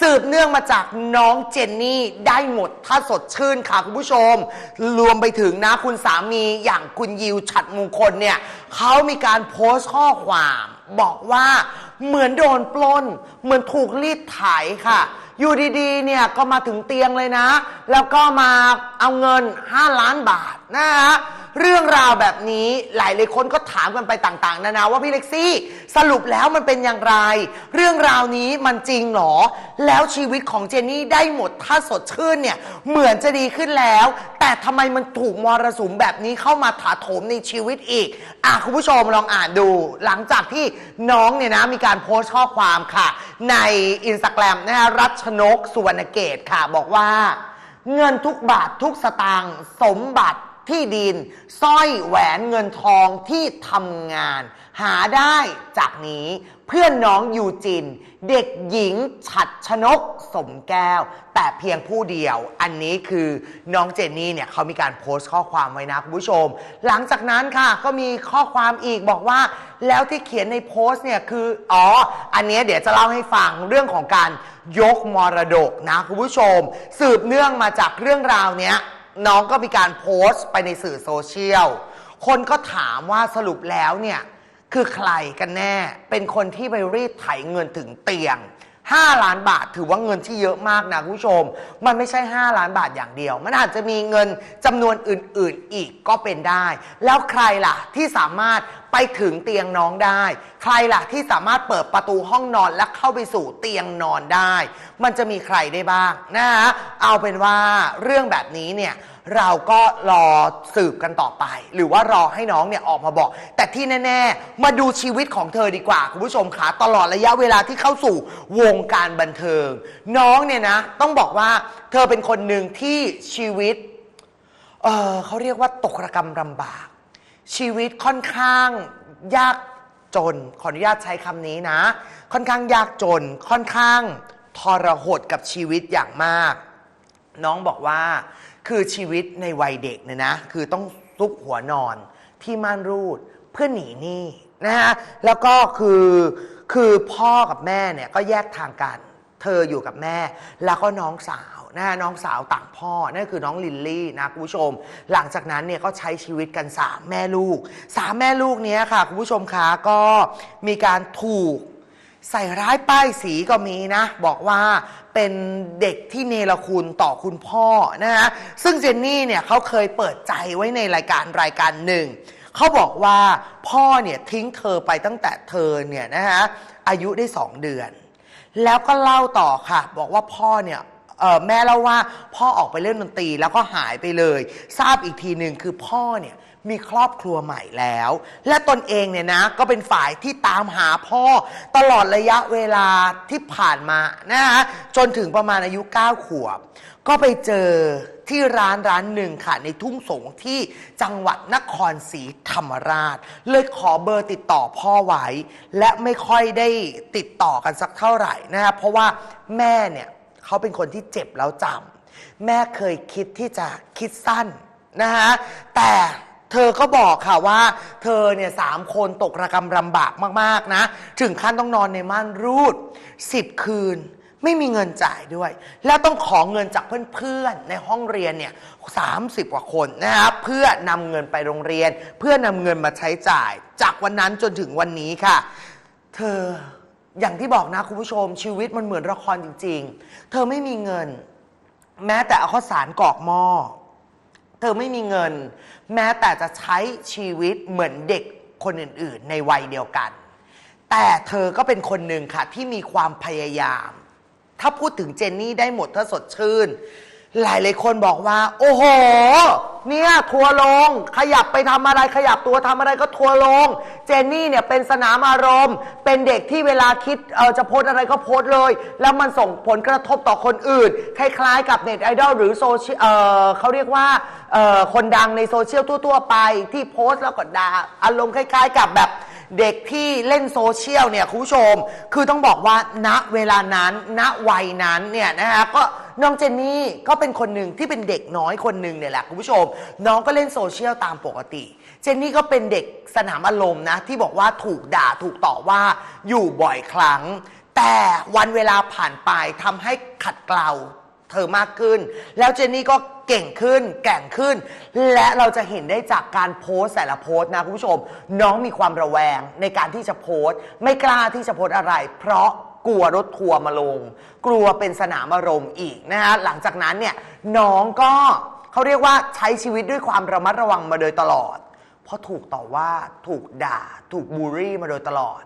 สืบเนื่องมาจากน้องเจนนี่ได้หมดถ้าสดชื่นค่ะคุณผู้ชม รวมไปถึงนะคุณสามีอย่างคุณยิวฉัดมงคลเนี่ยเขามีการโพสต์ข้อความ บอกว่าเหมือนโดนปล้น เหมือนถูกรีดไถค่ะ อยู่ดีๆเนี่ยก็มาถึงเตียงเลยนะ แล้วก็มาเอาเงิน 5 ล้านบาทนะฮะ เรื่องราวแบบนี้หลายเลยคนก็ถามกันไปต่างๆ นานาว่าพี่เล็กซี่ สรุปแล้วมันเป็นอย่างไร เรื่องราวนี้มันจริงเหรอ แล้วชีวิตของเจนนี่ได้หมดถ้าสดชื่นเนี่ยเหมือนจะดีขึ้นแล้ว แต่ทำไมมันถูกมรสุมแบบนี้เข้ามาถาโถมในชีวิตอีก อะคุณผู้ชมลองอ่านดู หลังจากที่น้องเนี่ยนะมีการโพสต์ข้อความค่ะ ในอินสตาแกรมนะฮะรัชนกสุวรรณเกตค่ะบอกว่าเงินทุกบาททุกสตางค์สมบัติ ที่ดินสร้อยแหวนเงินทองที่ทำงาน หาได้จากนี้เพื่อนน้องยูจิน เด็กหญิงฉัดชนกสมแก้ว แต่เพียงผู้เดียว อันนี้คือน้องเจนนี่เนี่ยเขามีการโพสต์ข้อความไว้นะคุณผู้ชม หลังจากนั้นค่ะก็มีข้อความอีกบอกว่า แล้วที่เขียนในโพสต์เนี่ยคืออ๋ออันนี้เดี๋ยวจะเล่าให้ฟังเรื่องของการยกมรดกนะคุณผู้ชม สืบเนื่องมาจากเรื่องราวเนี้ย น้องก็มีการโพสต์ไปในสื่อโซเชียล คนก็ถามว่าสรุปแล้วเนี่ย คือใครกันแน่ เป็นคนที่ไปรีดไถเงินถึงเตียง 5 ล้านบาทถือว่าเงินที่เยอะมากนะคุณผู้ชม มันไม่ใช่ 5 ล้านบาทอย่างเดียว มันอาจจะมีเงินจำนวนอื่นๆอีกก็เป็นได้ แล้วใครล่ะที่สามารถไปถึงเตียงน้องได้ ใครล่ะที่สามารถเปิดประตูห้องนอนและเข้าไปสู่เตียงนอนได้ มันจะมีใครได้บ้างนะฮะเอาเป็นว่าเรื่องแบบนี้เนี่ย เราก็รอสืบกันต่อไป หรือว่ารอให้น้องเนี่ยออกมาบอก แต่ที่แน่ ๆ มาดูชีวิตของเธอดีกว่า คุณผู้ชมคะตลอดระยะเวลาที่เข้าสู่วงการบันเทิง น้องเนี่ยนะ ต้องบอกว่าเธอเป็นคนหนึ่งที่ชีวิต เออเขาเรียกว่าตกระกรรมลำบาก ชีวิตค่อนข้างยากจน ขออนุญาตใช้คำนี้นะ ค่อนข้างยากจนค่อนข้างทรหดกับชีวิตอย่างมาก น้องบอกว่า คือชีวิตในวัยเด็กเนี่ยนะ คือต้องซุกหัวนอนที่ม่านรูดเพื่อหนีหนี้นะฮะแล้วก็คือคือพ่อกับแม่เนี่ยก็แยกทางกัน เธออยู่กับแม่ แล้วก็น้องสาวนะฮะน้องสาวต่างพ่อนั่นคือน้องลิลลี่นะคุณผู้ชม หลังจากนั้นเนี่ยก็ใช้ชีวิตกันสามแม่ลูกสามแม่ลูกเนี้ยค่ะคุณผู้ชมคะก็มีการถูก ใส่ร้ายป้ายสีก็มีนะ บอกว่าเป็นเด็กที่เนรคุณต่อคุณพ่อนะฮะซึ่งเจนนี่เนี่ยเขาเคยเปิดใจไว้ในรายการรายการหนึ่งเขาบอกว่าพ่อเนี่ยทิ้งเธอไปตั้งแต่เธอเนี่ยนะฮะอายุได้สองเดือน แล้วก็เล่าต่อค่ะ บอกว่าพ่อเนี่ยแม่เล่าว่าพ่อออกไปเล่นดนตรีแล้วก็หายไปเลย ทราบอีกทีหนึ่งคือพ่อเนี่ย มีครอบครัวใหม่แล้ว และตนเองเนี่ยนะ ก็เป็นฝ่ายที่ตามหาพ่อ ตลอดระยะเวลาที่ผ่านมานะฮะจนถึงประมาณอายุ 9 ขวบ ก็ไปเจอที่ร้านร้านหนึ่งค่ะ ในทุ่งสงที่จังหวัดนครศรีธรรมราช เลยขอเบอร์ติดต่อพ่อไว้ และไม่ค่อยได้ติดต่อกันสักเท่าไหร่นะครับเพราะว่าแม่เนี่ยเขาเป็นคนที่เจ็บแล้วจำแม่เคยคิดที่จะคิดสั้นนะฮะแต่ ธอก็บอกค่ะว่า เธอเนี่ยสามคนตกระกำลำบากมากๆนะ ถึงขั้นต้องนอนในม่านรูดสิบคืนไม่มีเงินจ่ายด้วย แล้วต้องขอเงินจากเพื่อนๆ ในห้องเรียนเนี่ยสามสิบกว่าคนนะครับเพื่อนำเงินไปโรงเรียน เพื่อนำเงินมาใช้จ่าย จากวันนั้นจนถึงวันนี้ค่ะ เธออย่างที่บอกนะคุณผู้ชม ชีวิตมันเหมือนละครจริง ๆ เธอไม่มีเงิน แม้แต่เอาข้าวสารกรอกหม้อ เธอไม่มีเงิน แม้แต่จะใช้ชีวิตเหมือนเด็กคนอื่น ๆ ในวัยเดียวกัน แต่เธอก็เป็นคนหนึ่งค่ะ ที่มีความพยายาม ถ้าพูดถึงเจนนี่ได้หมดถ้าสดชื่น หลายหลายคนบอกว่า โอ้โห เนี่ยทัวร์ลง ขยับไปทำอะไรขยับตัวทำอะไรก็ทัวร์ลง เจนนี่เนี่ยเป็นสนามอารมณ์ เป็นเด็กที่เวลาคิดเออจะโพสอะไรก็โพสเลย แล้วมันส่งผลกระทบต่อคนอื่น คล้ายๆกับเน็ตไอดอลหรือโซเชียลเออเขาเรียกว่าเออคนดังในโซเชียลทั่ว ๆ ไปที่โพสแล้วก็ด่าอารมณ์คล้าย ๆ กับแบบ เด็กที่เล่นโซเชียลเนี่ยคุณผู้ชม คือต้องบอกว่าณเวลานั้นณวัยนั้นเนี่ยนะฮะก็น้องเจนนี่ก็เป็นคนหนึ่งที่เป็นเด็กน้อยคนหนึ่งเนี่ยแหละคุณผู้ชม น้องก็เล่นโซเชียลตามปกติ เจนนี่ก็เป็นเด็กสนามอารมณ์นะ ที่บอกว่าถูกด่าถูกต่อว่าอยู่บ่อยครั้ง แต่วันเวลาผ่านไปทำให้ขัดเกลา เธอมากขึ้น แล้วเจนนี่ก็เก่งขึ้น แกร่งขึ้น และเราจะเห็นได้จากการโพสต์แต่ละโพสต์นะคุณผู้ชม น้องมีความระแวงในการที่จะโพสต์ ไม่กล้าที่จะโพสต์อะไร เพราะกลัวรถทัวร์มาลง กลัวเป็นสนามอารมณ์อีกนะฮะหลังจากนั้นเนี่ยน้องก็เขาเรียกว่าใช้ชีวิตด้วยความระมัดระวังมาโดยตลอด เพราะถูกต่อว่าถูกด่า ถูกบูลลี่มาโดยตลอด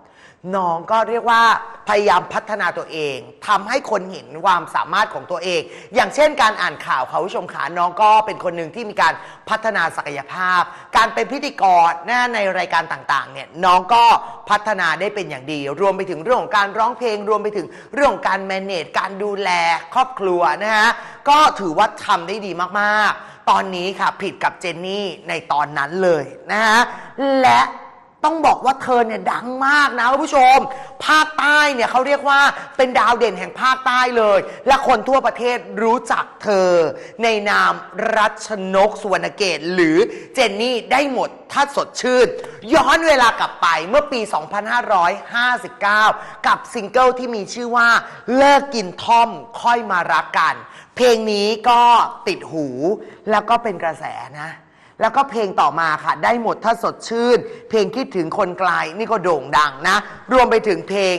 น้องก็เรียกว่าพยายามพัฒนาตัวเองทำให้คนเห็นความสามารถของตัวเอง อย่างเช่นการอ่านข่าวค่ะคุณผู้ชมขาน้องก็เป็นคนหนึ่งที่มีการพัฒนาศักยภาพ การเป็นพิธีกรนะในรายการต่างๆเนี่ยน้องก็พัฒนาได้เป็นอย่างดี รวมไปถึงเรื่องของการร้องเพลง รวมไปถึงเรื่องของการแมネจการดูแลครอบครัวนะฮะก็ถือว่าทำได้ดีมากๆ ตอนนี้ค่ะผิดกับเจนนี่ในตอนนั้นเลยนะฮะและ ต้องบอกว่าเธอเนี่ยดังมากนะคุณผู้ชม ภาคใต้เนี่ยเขาเรียกว่าเป็นดาวเด่นแห่งภาคใต้เลย และคนทั่วประเทศรู้จักเธอ ในนามรัชนกสุวรรณเกตหรือเจนนี่ได้หมดถ้าสดชื่น ย้อนเวลากลับไปเมื่อปี 2559 กับซิงเกิลที่มีชื่อว่าเลิกกินท่อมค่อยมารักกัน เพลงนี้ก็ติดหูแล้วก็เป็นกระแสนะ แล้วก็เพลงต่อมาค่ะ ได้หมดถ้าสดชื่น เพลงคิดถึงคนไกลนี่ก็โด่งดังนะ รวมไปถึงเพลง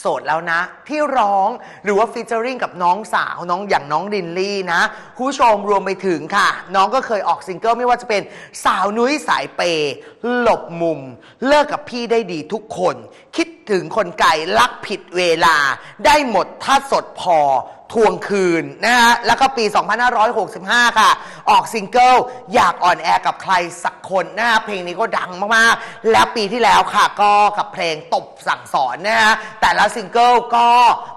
โสดแล้วนะ ที่ร้องหรือว่าฟีเจอริงกับน้องสาวน้องอย่างน้องดินลี่นะคุณผู้ชมรวมไปถึงค่ะ น้องก็เคยออกซิงเกิลไม่ว่าจะเป็นสาวนุ้ยสายเปยหลบมุม เลิกกับพี่ได้ดีทุกคน คิดถึงคนไกลรักผิดเวลา ได้หมดถ้าสดพอทวงคืนนะฮะแล้วก็ปี 2565 ค่ะ ออกซิงเกิล อยากอ่อนแอกับใครสักคนนะฮะเพลงนี้ก็ดังมากๆ แล้วปีที่แล้วค่ะก็กับเพลงตบสั่งสอนนะฮะแต่ละซิงเกิลก็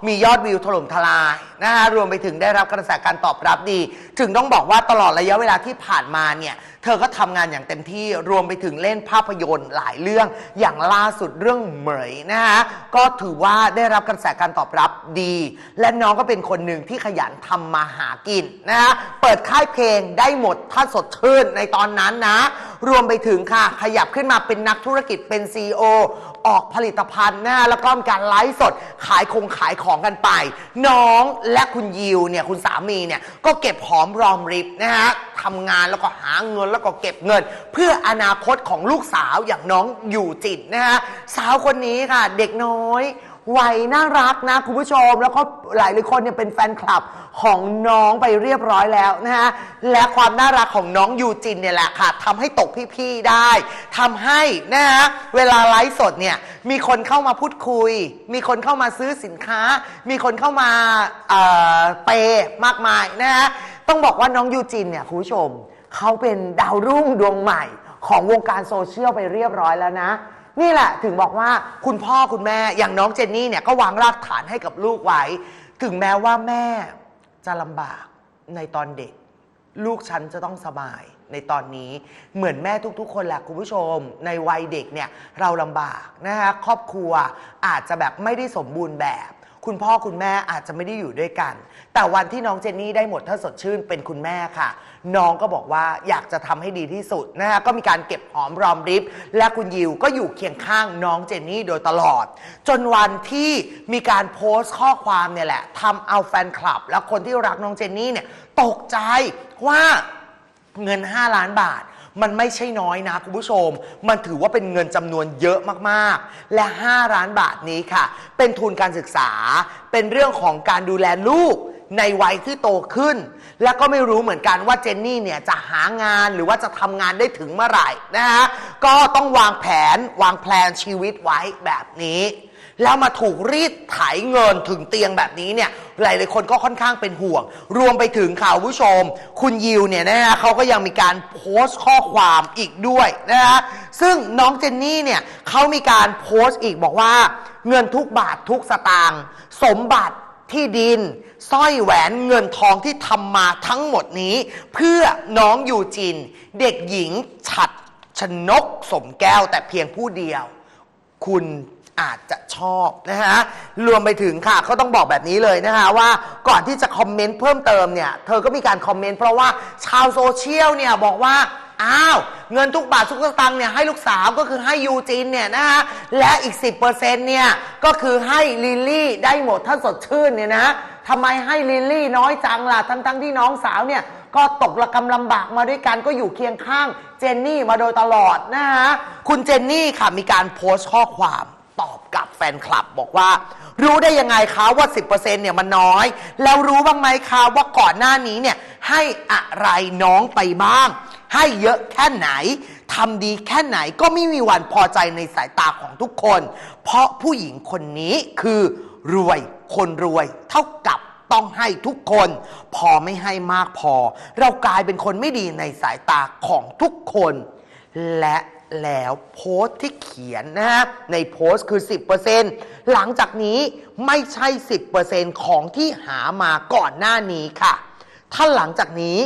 มียอดวิวถล่มทลายนะฮะรวมไปถึงได้รับกระแสการตอบรับดี ถึงต้องบอกว่าตลอดระยะเวลาที่ผ่านมาเนี่ย เธอก็ทำงานอย่างเต็มที่รวมไปถึงเล่นภาพยนตร์หลายเรื่องอย่างล่าสุดเรื่องเหมยนะฮะก็ถือว่าได้รับกระแสการตอบรับดี และน้องก็เป็นคนหนึ่งที่ขยันทำมาหากินนะฮะเปิดค่ายเพลงได้หมดถ้าสดชื่นในตอนนั้นนะรวมไปถึงค่ะ ขยับขึ้นมาเป็นนักธุรกิจเป็น CEO ออกผลิตภัณฑ์นะแล้วก็มีการไลฟ์สด ขายคงขายของกันไป น้องและคุณยิวเนี่ยคุณสามีเนี่ยก็เก็บหอมรอมริบนะฮะทำงานแล้วก็หาเงินแล้วก็เก็บเงิน เพื่ออนาคตของลูกสาวอย่างน้องอยู่จิตนะฮะสาวคนนี้ค่ะ เด็กน้อย วัยน่ารักนะคุณผู้ชม แล้วก็หลายหลายคนเนี่ยเป็นแฟนคลับของน้องไปเรียบร้อยแล้วนะฮะและความน่ารักของน้องยูจินเนี่ยแหละค่ะทำให้ตกพี่ๆได้ทำให้นะฮะเวลาไลฟ์สดเนี่ยมีคนเข้ามาพูดคุย มีคนเข้ามาซื้อสินค้า มีคนเข้ามาเอ่อเปย์มากมายนะฮะต้องบอกว่าน้องยูจินเนี่ยคุณผู้ชมเขาเป็นดาวรุ่งดวงใหม่ของวงการโซเชียลไปเรียบร้อยแล้วนะ นี่แหละถึงบอกว่าคุณพ่อคุณแม่อย่างน้องเจนนี่เนี่ยก็วางรากฐานให้กับลูกไว้ ถึงแม้ว่าแม่จะลำบากในตอนเด็ก ลูกฉันจะต้องสบายในตอนนี้เหมือนแม่ทุกๆ คนแหละคุณผู้ชม ในวัยเด็กเนี่ยเราลำบากนะคะครอบครัวอาจจะแบบไม่ได้สมบูรณ์แบบ คุณพ่อคุณแม่อาจจะไม่ได้อยู่ด้วยกัน แต่วันที่น้องเจนนี่ได้หมดถ้าสดชื่นเป็นคุณแม่ค่ะ น้องก็บอกว่าอยากจะทำให้ดีที่สุดนะฮะก็มีการเก็บหอมรอมริบ และคุณยิวก็อยู่เคียงข้างน้องเจนนี่โดยตลอด จนวันที่มีการโพสต์ข้อความเนี่ยแหละทำเอาแฟนคลับ และคนที่รักน้องเจนนี่เนี่ยตกใจว่า เงิน 5 ล้านบาท มันไม่ใช่น้อยนะคุณผู้ชม มันถือว่าเป็นเงินจำนวนเยอะมากๆ และ 5 ล้านบาทนี้ค่ะ เป็นทุนการศึกษา เป็นเรื่องของการดูแลลูก ในวัยที่โตขึ้น แล้วก็ไม่รู้เหมือนกันว่าเจนนี่เนี่ยจะหางานหรือว่าจะทำงานได้ถึงเมื่อไหร่นะฮะ ก็ต้องวางแผนวางแผนชีวิตไว้แบบนี้ แล้วมาถูกรีดไถเงินถึงเตียงแบบนี้เนี่ยหลายๆคนก็ค่อนข้างเป็นห่วง รวมไปถึงข่าวผู้ชม คุณยิวเนี่ยนะฮะเขาก็ยังมีการโพสต์ข้อความอีกด้วยนะฮะซึ่งน้องเจนนี่เนี่ยเขามีการโพสต์อีกบอกว่า เงินทุกบาททุกสตางค์สมบัติที่ดินสร้อยแหวนเงินทองที่ทำมาทั้งหมดนี้ เพื่อน้องยูจิน เด็กหญิงฉัดชนกสมแก้วแต่เพียงผู้เดียว คุณ อาจจะชอบนะฮะรวมไปถึงค่ะเขาต้องบอกแบบนี้เลยนะคะว่าก่อนที่จะคอมเมนต์เพิ่มเติมเนี่ยเธอก็มีการคอมเมนต์เพราะว่าชาวโซเชียลเนี่ยบอกว่าอ้าวเงินทุกบาททุกสตางค์เนี่ยให้ลูกสาวก็คือให้ยูจินเนี่ยนะฮะและอีก 10%เนี่ยก็คือให้ลิลลี่ได้หมดถ้าสดชื่นเนี่ยนะทำไมให้ลิลลี่น้อยจังล่ะทั้งๆที่น้องสาวเนี่ยก็ตกระกำลำบากมาด้วยกันก็อยู่เคียงข้างเจนนี่มาโดยตลอดนะฮะคุณเจนนี่ค่ะมีการโพสต์ข้อความ ตอบกับแฟนคลับบอกว่า รู้ได้ยังไงคะว่า 10%เนี่ยมันน้อย แล้วรู้บ้างไหมคะว่าก่อนหน้านี้เนี่ยให้อะไรน้องไปบ้าง ให้เยอะแค่ไหนทำดีแค่ไหนก็ไม่มีวันพอใจในสายตาของทุกคน เพราะผู้หญิงคนนี้คือรวยคนรวยเท่ากับต้องให้ทุกคน พอไม่ให้มากพอ เรากลายเป็นคนไม่ดีในสายตาของทุกคน และแล้วโพสต์ที่เขียนนะฮะในโพสต์คือ 10%หลังจากนี้ไม่ใช่ 10%ของที่หามาก่อนหน้านี้ค่ะ ถ้าหลังจากนี้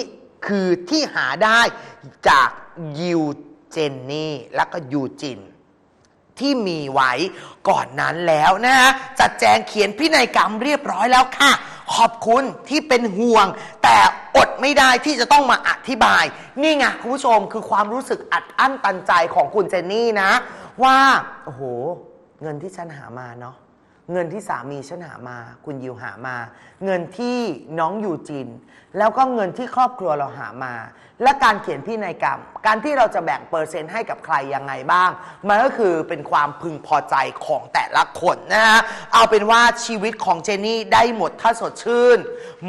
คือที่หาได้จากยิวเจนนี่และก็ยูจินที่มีไว้ก่อนนั้นแล้วนะฮะจัดแจงเขียนพินัยกรรมเรียบร้อยแล้วค่ะ ขอบคุณที่เป็นห่วง แต่อดไม่ได้ที่จะต้องมาอธิบาย นี่ไงคุณผู้ชมคือความรู้สึกอัดอั้นตันใจของคุณเจนนี่นะ ว่า โอ้โห เงินที่ฉันหามาเนาะเงินที่สามีฉันหามา คุณยิวหามา เงินที่น้องยูจิน แล้วก็เงินที่ครอบครัวเราหามา และการเขียนพินัยกรรม การที่เราจะแบ่งเปอร์เซ็นต์ให้กับใครยังไงบ้าง มันก็คือเป็นความพึงพอใจของแต่ละคนนะฮะเอาเป็นว่าชีวิตของเจนนี่ได้หมดถ้าสดชื่น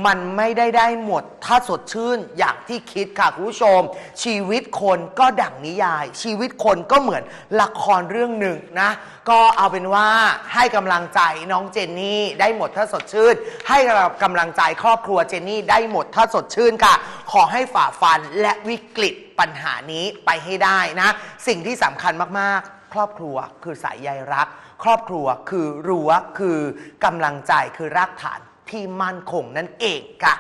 มันไม่ได้ได้หมดถ้าสดชื่นอย่างที่คิดค่ะคุณผู้ชม ชีวิตคนก็ดั่งนิยาย ชีวิตคนก็เหมือนละครเรื่องหนึ่งนะ ก็เอาเป็นว่าให้กำลังใจน้องเจนนี่ได้หมดถ้าสดชื่น ให้เรากำลังใจครอบครัวเจนนี่ได้หมดถ้าสดชื่นค่ะ ขอให้ฝ่าฟันและวิกฤตปัญหานี้ไปให้ได้นะ สิ่งที่สำคัญมากๆ ครอบครัวคือสายใยรัก ครอบครัวคือรั้วคือกำลังใจคือรากฐานที่มั่นคงนั่นเองค่ะ